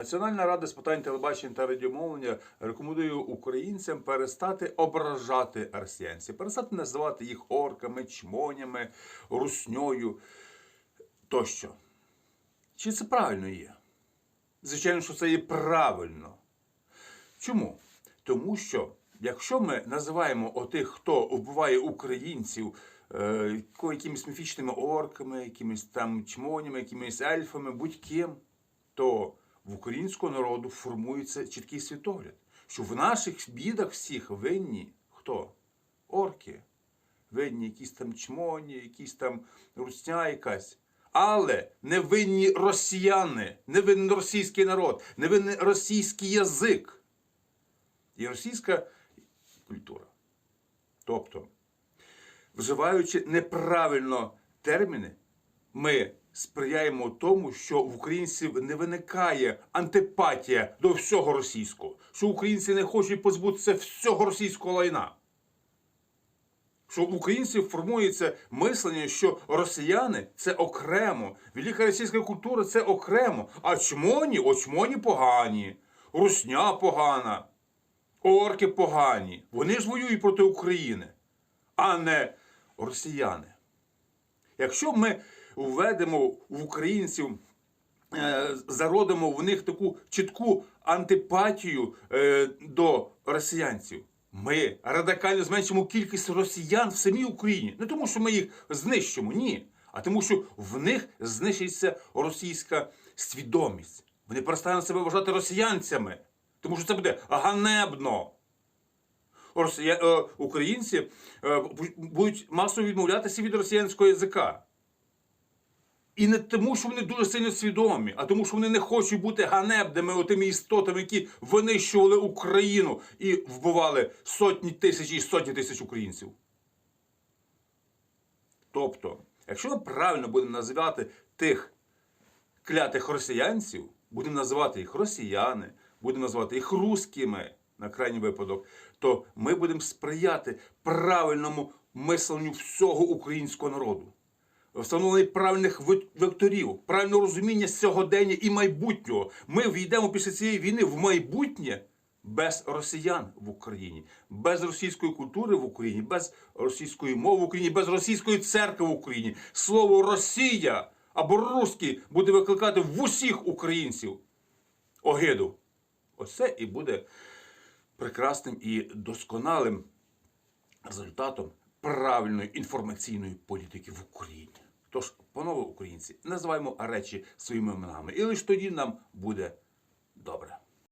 Національна рада з питань телебачення та радіомовлення рекомендує українцям перестати ображати росіянців, перестати називати їх орками, чмонями, русньою тощо. Чи це правильно є? Звичайно, що це є правильно. Чому? Тому що якщо ми називаємо отих, хто вбиває українців е, якимись міфічними орками, якимись там чмонями, якимись ельфами, будь-ким, то в українського народу формується чіткий світогляд, що в наших бідах всіх винні хто? Орки. Винні якісь там чмоні, якісь там русня якась. Але не винні росіяни, не винен російський народ, не винен російський язик і російська культура. Тобто, вживаючи неправильно терміни, ми сприяємо тому, що в українців не виникає антипатія до всього російського, що українці не хочуть позбутися всього російського лайна. Що в українців формується мислення, що росіяни це окремо, велика російська культура це окремо, а чмоні, о чмоні погані, русня погана, орки погані. Вони ж воюють проти України, а не росіяни. Якщо ми введемо в українців, е, зародимо в них таку чітку антипатію е, до росіянців, ми радикально зменшимо кількість росіян в самій Україні. Не тому, що ми їх знищимо, ні. А тому, що в них знищиться російська свідомість. Вони перестануть себе вважати росіянцями, тому що це буде ганебно. Росія... е, українці будуть масово відмовлятися від росіянського язика. І не тому, що вони дуже сильно свідомі, а тому, що вони не хочуть бути ганебними отими істотами, які винищували Україну і вбивали сотні тисяч і сотні тисяч українців. Тобто, якщо ми правильно будемо називати тих клятих росіянців, будемо називати їх росіяни, будемо називати їх русскими, на крайній випадок, то ми будемо сприяти правильному мисленню всього українського народу. Встановлення правильних векторів, правильного розуміння сьогодення і майбутнього. Ми війдемо після цієї війни в майбутнє без росіян в Україні, без російської культури в Україні, без російської мови в Україні, без російської церкви в Україні. Слово Росія або русський буде викликати в усіх українців огиду. Оце і буде прекрасним і досконалим результатом правильної інформаційної політики в Україні. Тож, панове українці, називаємо речі своїми іменами. І лише тоді нам буде добре.